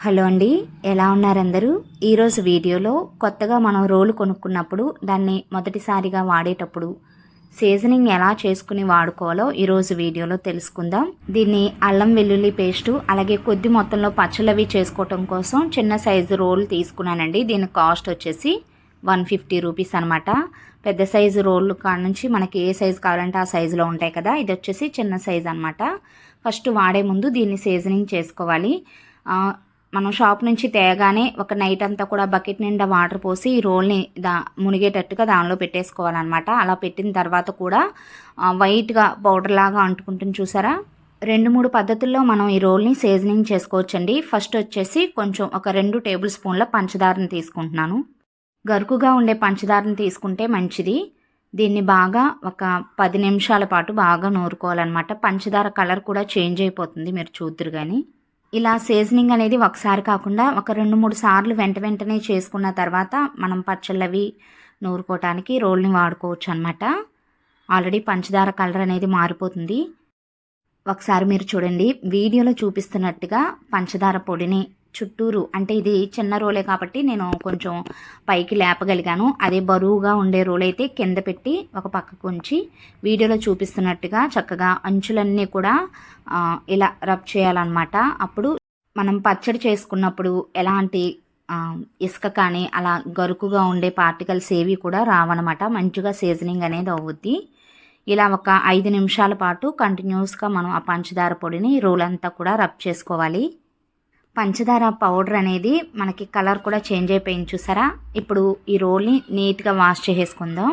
Hello అండి ఎలా ఉన్నారందరూ? ఈరోజు వీడియోలో కొత్తగా మనం రోలు కొనుక్కున్నప్పుడు దాన్ని మొదటిసారిగా వాడేటప్పుడు సీజనింగ్ ఎలా చేసుకుని వాడుకోవాలో ఈరోజు వీడియోలో తెలుసుకుందాం. దీన్ని అల్లం వెల్లుల్లి పేస్టు అలాగే కొద్ది మొత్తంలో పచ్చలవి చేసుకోవటం కోసం చిన్న సైజు రోల్ తీసుకున్నానండి. దీని కాస్ట్ వచ్చేసి వన్ ఫిఫ్టీ రూపీస్ అనమాట పెద్ద సైజు రోళ్ళు కాడ నుంచి మనకి ఏ సైజు కావాలంటే ఆ సైజులో ఉంటాయి కదా ఇది వచ్చేసి చిన్న సైజు అనమాట ఫస్ట్ వాడే ముందు దీన్ని సీజనింగ్ చేసుకోవాలి. మనం షాప్ నుంచి తేగానే ఒక నైట్ అంతా కూడా బకెట్ నిండా వాటర్ పోసి ఈ రోల్ని దా మునిగేటట్టుగా దానిలో పెట్టేసుకోవాలన్నమాట. అలా పెట్టిన తర్వాత కూడా వైట్గా పౌడర్ లాగా అంటుకుంటుంది చూసారా? రెండు మూడు పద్ధతుల్లో మనం ఈ రోల్ని సీజనింగ్ చేసుకోవచ్చండి. ఫస్ట్ వచ్చేసి కొంచెం ఒక రెండు టేబుల్ స్పూన్ల పంచదారని తీసుకుంటున్నాను. గరుకుగా ఉండే పంచదారని తీసుకుంటే మంచిది. దీన్ని బాగా ఒక పది నిమిషాల పాటు బాగా నూరుకోవాలన్నమాట. పంచదార కలర్ కూడా చేంజ్ అయిపోతుంది మీరు చూద్దరు కానీ ఇలా సీజనింగ్ అనేది ఒకసారి కాకుండా ఒక రెండు మూడు సార్లు వెంట వెంటనే చేసుకున్న తర్వాత మనం పచ్చళ్ళవి నూరుకోవటానికి రోల్ని వాడుకోవచ్చు అనమాట ఆల్రెడీ పంచదార కలర్ అనేది మారిపోతుంది. ఒకసారి మీరు చూడండి. వీడియోలో చూపిస్తున్నట్టుగా పంచదార పొడిని చుట్టూరు. అంటే ఇది చిన్న రోలే కాబట్టి నేను కొంచెం పైకి లేపగలిగాను. అదే బరువుగా ఉండే రోల్ అయితే కింద పెట్టి ఒక పక్కకు ఉంచి వీడియోలో చూపిస్తున్నట్టుగా చక్కగా అంచులన్నీ కూడా ఇలా రబ్ చేయాలన్నమాట. అప్పుడు మనం పచ్చడి చేసుకున్నప్పుడు ఎలాంటి ఇసుక కానీ అలా గరుకుగా ఉండే పార్టికల్స్ ఏవి కూడా రావన్నమాట. మంచిగా సీజనింగ్ అనేది అవుద్ది. ఇలా ఒక ఐదు నిమిషాల పాటు కంటిన్యూస్గా మనం ఆ పంచదార పొడిని రోల్ అంతా కూడా రబ్ చేసుకోవాలి. పంచదార పౌడర్ అనేది మనకి కలర్ కూడా చేంజ్ అయిపోయింది చూసారా? ఇప్పుడు ఈ రోల్ని నీట్గా వాష్ చేసేసుకుందాం.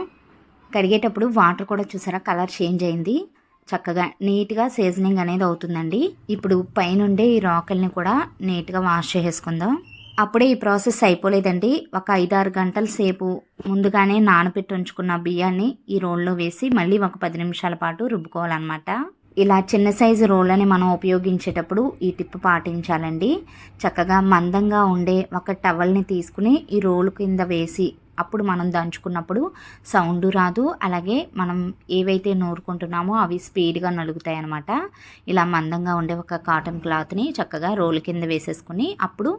కడిగేటప్పుడు వాటర్ కూడా చూసారా? కలర్ చేంజ్ అయింది. చక్కగా నీట్గా సీజనింగ్ అనేది అవుతుందండి. ఇప్పుడు పైనుండే ఈ రాకల్ని కూడా నీట్గా వాష్ చేసేసుకుందాం. అప్పుడే ఈ ప్రాసెస్ అయిపోలేదండి. ఒక ఐదారు గంటల సేపు ముందుగానే నానబెట్టి ఉంచుకున్న బియ్యాన్ని ఈ రోల్లో వేసి మళ్ళీ ఒక పది నిమిషాల పాటు రుబ్బుకోవాలన్నమాట. ఇలా చిన్న సైజు రోలని మనం ఉపయోగించేటప్పుడు ఈ టిప్ పాటించాలండి. చక్కగా మందంగా ఉండే ఒక టవల్ని తీసుకుని ఈ రోలు కింద వేసి అప్పుడు మనం దంచుకున్నప్పుడు సౌండ్ రాదు. అలాగే మనం ఏవైతే నూరుకుంటున్నామో అవి స్పీడ్గా నలుగుతాయి అనమాట ఇలా మందంగా ఉండే ఒక కాటన్ క్లాత్ని చక్కగా రోల్ కింద వేసేసుకుని అప్పుడు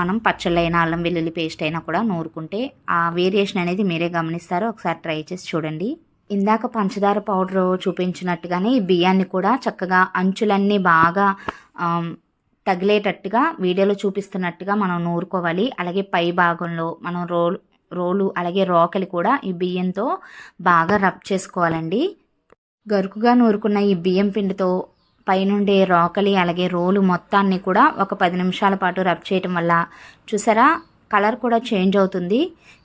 మనం పచ్చళ్ళైన అల్లం వెల్లుల్లి పేస్ట్ అయినా కూడా నూరుకుంటే ఆ వేరియేషన్ అనేది మీరే గమనిస్తారో ఒకసారి ట్రై చేసి చూడండి. ఇందాక పంచదార పౌడర్ చూపించినట్టుగానే ఈ బియ్యాన్ని కూడా చక్కగా అంచులన్నీ బాగా తగిలేటట్టుగా వీడియోలో చూపిస్తున్నట్టుగా మనం నూరుకోవాలి. అలాగే పై భాగంలో మనం రోల్ రోలు అలాగే రోకలి కూడా ఈ బియ్యంతో బాగా రబ్ చేసుకోవాలండి. గరుకుగా నూరుకున్న ఈ బియ్యం పిండితో పైనుండే రోకలి అలాగే రోలు మొత్తాన్ని కూడా ఒక పది నిమిషాల పాటు రబ్ చేయటం వల్ల చూసారా? కలర్ కూడా చేంజ్ అవుతుంది.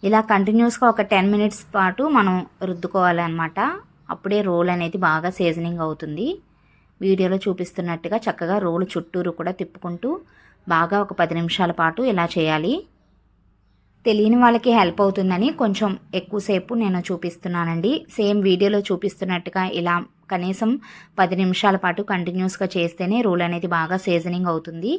ఇలా కంటిన్యూస్గా ఒక టెన్ మినిట్స్ పాటు మనం రుద్దుకోవాలన్నమాట. అప్పుడే రోల్ అనేది బాగా సీజనింగ్ అవుతుంది. వీడియోలో చూపిస్తున్నట్టుగా చక్కగా రోలు చుట్టూరు కూడా తిప్పుకుంటూ బాగా ఒక పది నిమిషాల పాటు ఇలా చేయాలి. తెలియని వాళ్ళకి హెల్ప్ అవుతుందని కొంచెం ఎక్కువసేపు నేను చూపిస్తున్నానండి. సేమ్ వీడియోలో చూపిస్తున్నట్టుగా ఇలా కనీసం పది నిమిషాల పాటు కంటిన్యూస్గా చేస్తేనే రోల్ అనేది బాగా సీజనింగ్ అవుతుంది.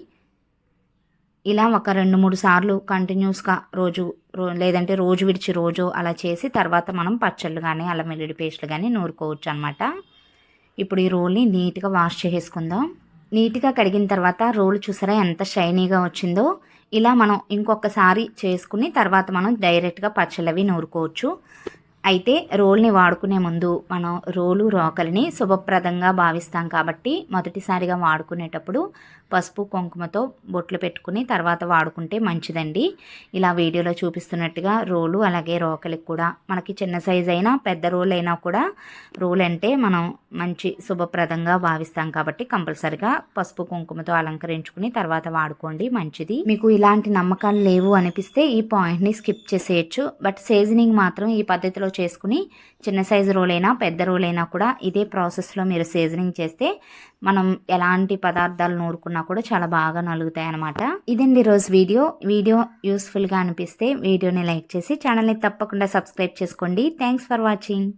ఇలా ఒక రెండు మూడు సార్లు కంటిన్యూస్గా రోజు రో లేదంటే రోజు విడిచి రోజు అలా చేసి తర్వాత మనం పచ్చళ్ళు కానీ అల్లం వెల్లుల్లి పేస్ట్లు కానీ నూరుకోవచ్చు అనమాట ఇప్పుడు ఈ రోల్ని నీట్గా వాష్ చేసుకుందాం నీట్గా కడిగిన తర్వాత రోల్ చూసారా ఎంత షైనీగా వచ్చిందో? ఇలా మనం ఇంకొకసారి చేసుకుని తర్వాత మనం డైరెక్ట్గా పచ్చళ్ళవి నూరుకోవచ్చు. అయితే రోల్ని వాడుకునే ముందు మనం రోలు రోకలిని శుభప్రదంగా భావిస్తాం కాబట్టి మొదటిసారిగా వాడుకునేటప్పుడు పసుపు కుంకుమతో బొట్లు పెట్టుకుని తర్వాత వాడుకుంటే మంచిదండి. ఇలా వీడియోలో చూపిస్తున్నట్టుగా రోలు అలాగే రోకలికి కూడా మనకి చిన్న సైజ్ అయినా పెద్ద రోల్ అయినా కూడా రోల్ అంటే మనం మంచి శుభప్రదంగా భావిస్తాం కాబట్టి కంపల్సరిగా పసుపు కుంకుమతో అలంకరించుకుని తర్వాత వాడుకోండి మంచిది. మీకు ఇలాంటి నమ్మకాలు లేవు అనిపిస్తే ఈ పాయింట్ని స్కిప్ చేసేయచ్చు. బట్ సీజనింగ్ మాత్రం ఈ పద్ధతిలో చేసుకుని చిన్న సైజు రోల్ అయినా పెద్ద రోల్ అయినా కూడా ఇదే ప్రాసెస్లో మీరు సీజనింగ్ చేస్తే మనం ఎలాంటి పదార్థాలు నూరుకున్నా కూడా చాలా బాగా నలుగుతాయి అనమాట ఇదండి రోజు వీడియో. వీడియో యూస్ఫుల్గా అనిపిస్తే వీడియోని లైక్ చేసి ఛానల్ని తప్పకుండా సబ్స్క్రైబ్ చేసుకోండి. Thanks for watching.